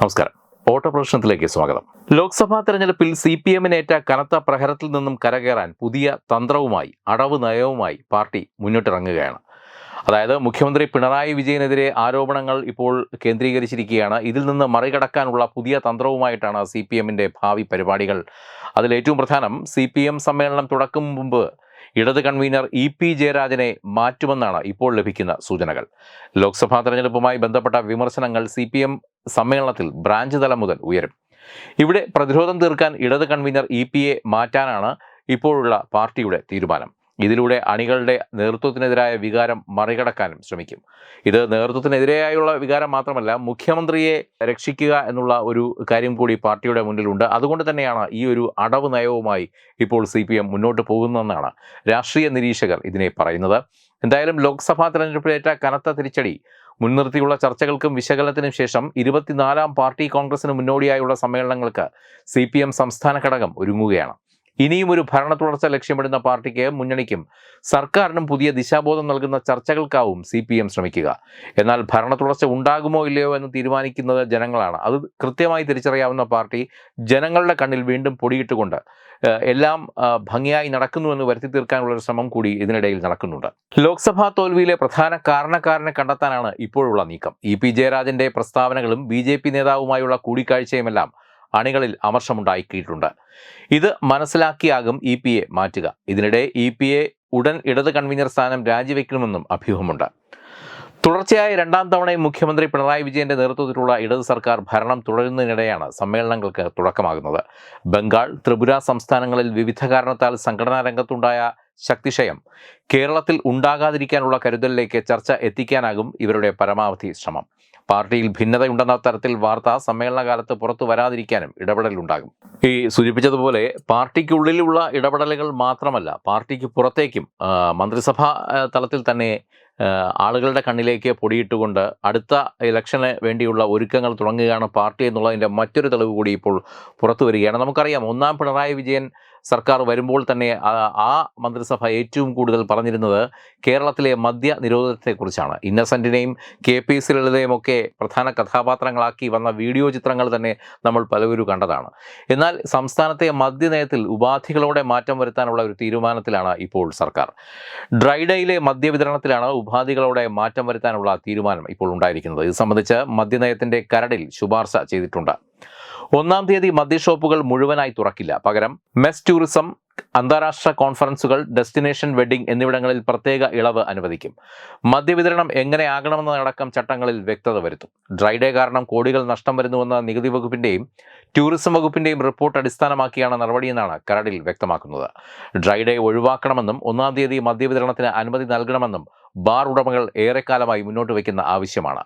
നമസ്കാരം. ഓട്ടോ പ്രദർശനത്തിലേക്ക് സ്വാഗതം. ലോക്സഭാ തെരഞ്ഞെടുപ്പിൽ സി പി എമ്മിനേറ്റ കനത്ത പ്രഹരത്തിൽ നിന്നും കരകയറാൻ പുതിയ തന്ത്രവുമായി അടവ് നയവുമായി പാർട്ടി മുന്നിട്ടിറങ്ങുകയാണ്. അതായത് മുഖ്യമന്ത്രി പിണറായി വിജയനെതിരെ ആരോപണങ്ങൾ ഇപ്പോൾ കേന്ദ്രീകരിച്ചിരിക്കുകയാണ്. ഇതിൽ നിന്ന് മറികടക്കാനുള്ള പുതിയ തന്ത്രവുമായിട്ടാണ് സി പി എമ്മിന്റെ ഭാവി പരിപാടികൾ. അതിൽ ഏറ്റവും പ്രധാനം സി പി എം സമ്മേളനം തുടക്കം മുമ്പ് ഇടത് കൺവീനർ ഇ പി ജയരാജനെ മാറ്റുമെന്നാണ് ഇപ്പോൾ ലഭിക്കുന്ന സൂചനകൾ. ലോക്സഭാ തെരഞ്ഞെടുപ്പുമായി ബന്ധപ്പെട്ട വിമർശനങ്ങൾ സി പി എം സമ്മേളനത്തിൽ ബ്രാഞ്ച് തലം മുതൽ ഉയരും. ഇവിടെ പ്രതിരോധം തീർക്കാൻ ഇടത് കൺവീനർ ഇ പി എ മാറ്റാനാണ് ഇപ്പോഴുള്ള പാർട്ടിയുടെ തീരുമാനം. ഇതിലൂടെ അണികളുടെ നേതൃത്വത്തിനെതിരായ വികാരം മറികടക്കാനും ശ്രമിക്കും. ഇത് നേതൃത്വത്തിനെതിരെയായുള്ള വികാരം മാത്രമല്ല മുഖ്യമന്ത്രിയെ രക്ഷിക്കുക എന്നുള്ള ഒരു കാര്യം കൂടി പാർട്ടിയുടെ മുന്നിലുണ്ട്. അതുകൊണ്ട് തന്നെയാണ് ഈ ഒരു അടവ് നയവുമായി ഇപ്പോൾ സി പി എം മുന്നോട്ട് പോകുന്നതെന്നാണ് രാഷ്ട്രീയ നിരീക്ഷകർ ഇതിനെ പറയുന്നത്. എന്തായാലും ലോക്സഭാ തെരഞ്ഞെടുപ്പിലേറ്റ കനത്ത തിരിച്ചടി മുൻനിർത്തിയുള്ള ചർച്ചകൾക്കും വിശകലനത്തിനും ശേഷം ഇരുപത്തിനാലാം പാർട്ടി കോൺഗ്രസിന് മുന്നോടിയായുള്ള സമ്മേളനങ്ങൾക്ക് സി സംസ്ഥാന ഘടകം ഒരുങ്ങുകയാണ്. ഇനിയും ഒരു ഭരണ തുടർച്ച ലക്ഷ്യമിടുന്ന പാർട്ടിക്ക് മുന്നണിക്കും സർക്കാരിനും പുതിയ ദിശാബോധം നൽകുന്ന ചർച്ചകൾക്കാവും സി പി എം ശ്രമിക്കുക. എന്നാൽ ഭരണ തുടർച്ച ഉണ്ടാകുമോ ഇല്ലയോ എന്ന് തീരുമാനിക്കുന്നത് ജനങ്ങളാണ്. അത് കൃത്യമായി തിരിച്ചറിയാവുന്ന പാർട്ടി ജനങ്ങളുടെ കണ്ണിൽ വീണ്ടും പൊടിയിട്ടുകൊണ്ട് എല്ലാം ഭംഗിയായി നടക്കുന്നുവെന്ന് വരുത്തി തീർക്കാനുള്ള ഒരു ശ്രമം കൂടി ഇതിനിടയിൽ നടക്കുന്നുണ്ട്. ലോക്സഭാ തോൽവിയിലെ പ്രധാന കാരണക്കാരനെ കണ്ടെത്താനാണ് ഇപ്പോഴുള്ള നീക്കം. ഇ പി ജയരാജന്റെ പ്രസ്താവനകളും ബി നേതാവുമായുള്ള കൂടിക്കാഴ്ചയുമെല്ലാം അണികളിൽ അമർഷമുണ്ടാക്കിയിട്ടുണ്ട്. ഇത് മനസ്സിലാക്കിയാകും ഇ പി എ മാറ്റുക. ഇതിനിടെ ഇ പി എ ഉടൻ ഇടത് കൺവീനർ സ്ഥാനം രാജിവെക്കണമെന്നും അഭ്യൂഹമുണ്ട്. തുടർച്ചയായ രണ്ടാം തവണയും മുഖ്യമന്ത്രി പിണറായി വിജയന്റെ നേതൃത്വത്തിലുള്ള ഇടത് സർക്കാർ ഭരണം തുടരുന്നതിനിടെയാണ് സമ്മേളനങ്ങൾക്ക് തുടക്കമാകുന്നത്. ബംഗാൾ ത്രിപുര സംസ്ഥാനങ്ങളിൽ വിവിധ കാരണത്താൽ സംഘടനാ രംഗത്തുണ്ടായ ശക്തിക്ഷയം. കേരളത്തിൽ ഉണ്ടാകാതിരിക്കാനുള്ള കരുതലിലേക്ക് ചർച്ച എത്തിക്കാനാകും ഇവരുടെ പരമാവധി ശ്രമം. പാർട്ടിയിൽ ഭിന്നതയുണ്ടെന്ന തരത്തിൽ വാർത്ത സമ്മേളനകാലത്ത് പുറത്തു വരാതിരിക്കാനും ഇടപെടലുണ്ടാകും. ഈ സൂചിപ്പിച്ചതുപോലെ പാർട്ടിക്കുള്ളിലുള്ള ഇടപെടലുകൾ മാത്രമല്ല പാർട്ടിക്ക് പുറത്തേക്കും മന്ത്രിസഭാ തലത്തിൽ തന്നെ ആളുകളുടെ കണ്ണിലേക്ക് പൊടിയിട്ടുകൊണ്ട് അടുത്ത ഇലക്ഷന് വേണ്ടിയുള്ള ഒരുക്കങ്ങൾ തുടങ്ങുകയാണ് പാർട്ടി എന്നുള്ളതിന്റെ മറ്റൊരു തെളിവ് കൂടി ഇപ്പോൾ പുറത്തു വരികയാണ്. നമുക്കറിയാം ഒന്നാം പിണറായി വിജയൻ സർക്കാർ വരുമ്പോൾ തന്നെ ആ മന്ത്രിസഭ ഏറ്റവും കൂടുതൽ പറഞ്ഞിരുന്നത് കേരളത്തിലെ മദ്യ നിരോധനത്തെക്കുറിച്ചാണ്. ഇന്നസെന്റിനെയും കെ പി സി ലളിതയും ഒക്കെ പ്രധാന കഥാപാത്രങ്ങളാക്കി വന്ന വീഡിയോ ചിത്രങ്ങൾ തന്നെ നമ്മൾ പലവരും കണ്ടതാണ്. എന്നാൽ സംസ്ഥാനത്തെ മദ്യനയത്തിൽ ഉപാധികളോടെ മാറ്റം വരുത്താനുള്ള ഒരു തീരുമാനത്തിലാണ് ഇപ്പോൾ സർക്കാർ. ഡ്രൈഡയിലെ മദ്യവിതരണത്തിലാണ് ഉപാധികളോടെ മാറ്റം വരുത്താനുള്ള തീരുമാനം ഇപ്പോൾ ഉണ്ടായിരിക്കുന്നത്. ഇത് സംബന്ധിച്ച് മദ്യനയത്തിന്റെ കരടിൽ ശുപാർശ ചെയ്തിട്ടുണ്ട്. ഒന്നാം തീയതി മദ്യഷോപ്പുകൾ മുഴുവനായി തുറക്കില്ല. പകരം മെസ് ടൂറിസം അന്താരാഷ്ട്ര കോൺഫറൻസുകൾ ഡെസ്റ്റിനേഷൻ വെഡിംഗ് എന്നിവിടങ്ങളിൽ പ്രത്യേക ഇളവ് അനുവദിക്കും. മദ്യവിതരണം എങ്ങനെയാകണമെന്നതടക്കം ചട്ടങ്ങളിൽ വ്യക്തത വരുത്തും. ഡ്രൈഡേ കാരണം കോടികൾ നഷ്ടം വരുന്നുവെന്ന നികുതി വകുപ്പിന്റെയും ടൂറിസം വകുപ്പിന്റെയും റിപ്പോർട്ട് അടിസ്ഥാനമാക്കിയാണ് നടപടിയെന്നാണ് കരടിൽ വ്യക്തമാക്കുന്നത്. ഡ്രൈഡേ ഒഴിവാക്കണമെന്നും ഒന്നാം തീയതി മദ്യവിതരണത്തിന് അനുമതി നൽകണമെന്നും ബാർ ഉടമകൾ ഏറെക്കാലമായി മുന്നോട്ട് വയ്ക്കുന്ന ആവശ്യമാണ്.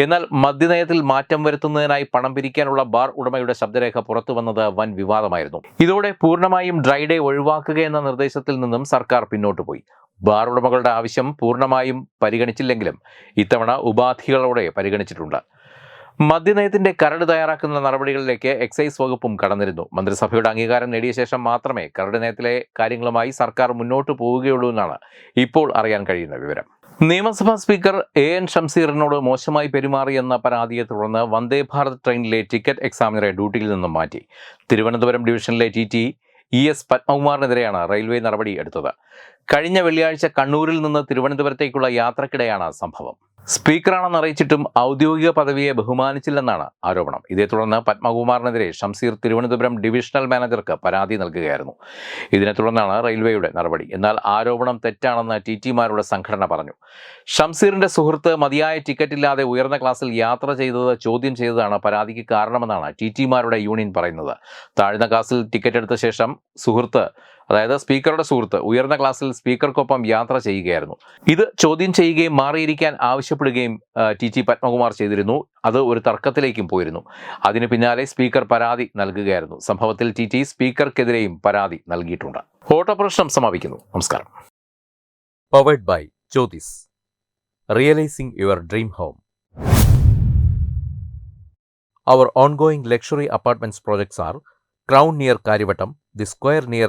എന്നാൽ മദ്യനയത്തിൽ മാറ്റം വരുത്തുന്നതിനായി പണം പിരിക്കാനുള്ള ബാർ ഉടമയുടെ ശബ്ദരേഖ പുറത്തു വന്നത് വൻ വിവാദമായിരുന്നു. ഇതോടെ പൂർണമായും ഡ്രൈ ഡേ ഒഴിവാക്കുക എന്ന നിർദ്ദേശത്തിൽ നിന്നും സർക്കാർ പിന്നോട്ട് പോയി. ബാർ ഉടമകളുടെ ആവശ്യം പൂർണമായും പരിഗണിച്ചില്ലെങ്കിലും ഇത്തവണ ഉപാധികളോടെ പരിഗണിച്ചിട്ടുണ്ട്. മദ്യനയത്തിന്റെ കരട് തയ്യാറാക്കുന്ന നടപടികളിലേക്ക് എക്സൈസ് വകുപ്പും കടന്നിരുന്നു. മന്ത്രിസഭയുടെ അംഗീകാരം നേടിയ ശേഷം മാത്രമേ കരട് നയത്തിലെ കാര്യങ്ങളുമായി സർക്കാർ മുന്നോട്ട് പോവുകയുള്ളൂ എന്നാണ് ഇപ്പോൾ അറിയാൻ കഴിയുന്ന വിവരം. നിയമസഭാ സ്പീക്കർ എ എൻ ഷംസീറിനോട് മോശമായി പെരുമാറിയെന്ന പരാതിയെ തുടർന്ന് വന്ദേ ഭാരത് ട്രെയിനിലെ ടിക്കറ്റ് എക്സാമിനറെ ഡ്യൂട്ടിയിൽ നിന്നും മാറ്റി. തിരുവനന്തപുരം ഡിവിഷനിലെ ടി ടി ഇ എസ് പത്മകുമാറിനെതിരെയാണ് റെയിൽവേ നടപടി എടുത്തത്. കഴിഞ്ഞ വെള്ളിയാഴ്ച കണ്ണൂരിൽ നിന്ന് തിരുവനന്തപുരത്തേക്കുള്ള യാത്രക്കിടെയാണ് സംഭവം. സ്പീക്കറാണെന്ന് അറിയിച്ചിട്ടും ഔദ്യോഗിക പദവിയെ ബഹുമാനിച്ചില്ലെന്നാണ് ആരോപണം. ഇതേ തുടർന്ന് പത്മകുമാറിനെതിരെ ഷംസീർ തിരുവനന്തപുരം ഡിവിഷണൽ മാനേജർക്ക് പരാതി നൽകുകയായിരുന്നു. ഇതിനെ തുടർന്നാണ് റെയിൽവേയുടെ നടപടി. എന്നാൽ ആരോപണം തെറ്റാണെന്ന് ടി ടിമാരുടെ സംഘടന പറഞ്ഞു. ഷംസീറിന്റെ സുഹൃത്ത് മതിയായ ടിക്കറ്റ് ഇല്ലാതെ ഉയർന്ന ക്ലാസ്സിൽ യാത്ര ചെയ്തത് ചോദ്യം ചെയ്തതാണ് പരാതിക്ക് കാരണമെന്നാണ് ടി ടിമാരുടെ യൂണിയൻ പറയുന്നത്. താഴ്ന്ന ക്ലാസ്സിൽ ടിക്കറ്റ് എടുത്ത ശേഷം സുഹൃത്ത് അതായത് സ്പീക്കറുടെ സുഹൃത്ത് ഉയർന്ന ക്ലാസ്സിൽ സ്പീക്കർക്കൊപ്പം യാത്ര ചെയ്യുകയായിരുന്നു. ഇത് ചോദ്യം ചെയ്യുകയും മാറിയിരിക്കാൻ ആവശ്യപ്പെടുകയും ടി ടി പത്മകുമാർ ചെയ്തിരുന്നു. അത് ഒരു തർക്കത്തിലേക്കും പോയിരുന്നു. അതിന് പിന്നാലെ സ്പീക്കർ പരാതി നൽകുകയായിരുന്നു. സംഭവത്തിൽ ടി ടി സ്പീക്കർക്കെതിരെയും പരാതി നൽകിയിട്ടുണ്ട്. ഓട്ടോ പ്രശ്നം സമാപിക്കുന്നു. നമസ്കാരം. Powered by Jyothis realising your dream home Our ongoing luxury apartments projects are Crown near Karivattam, The Square near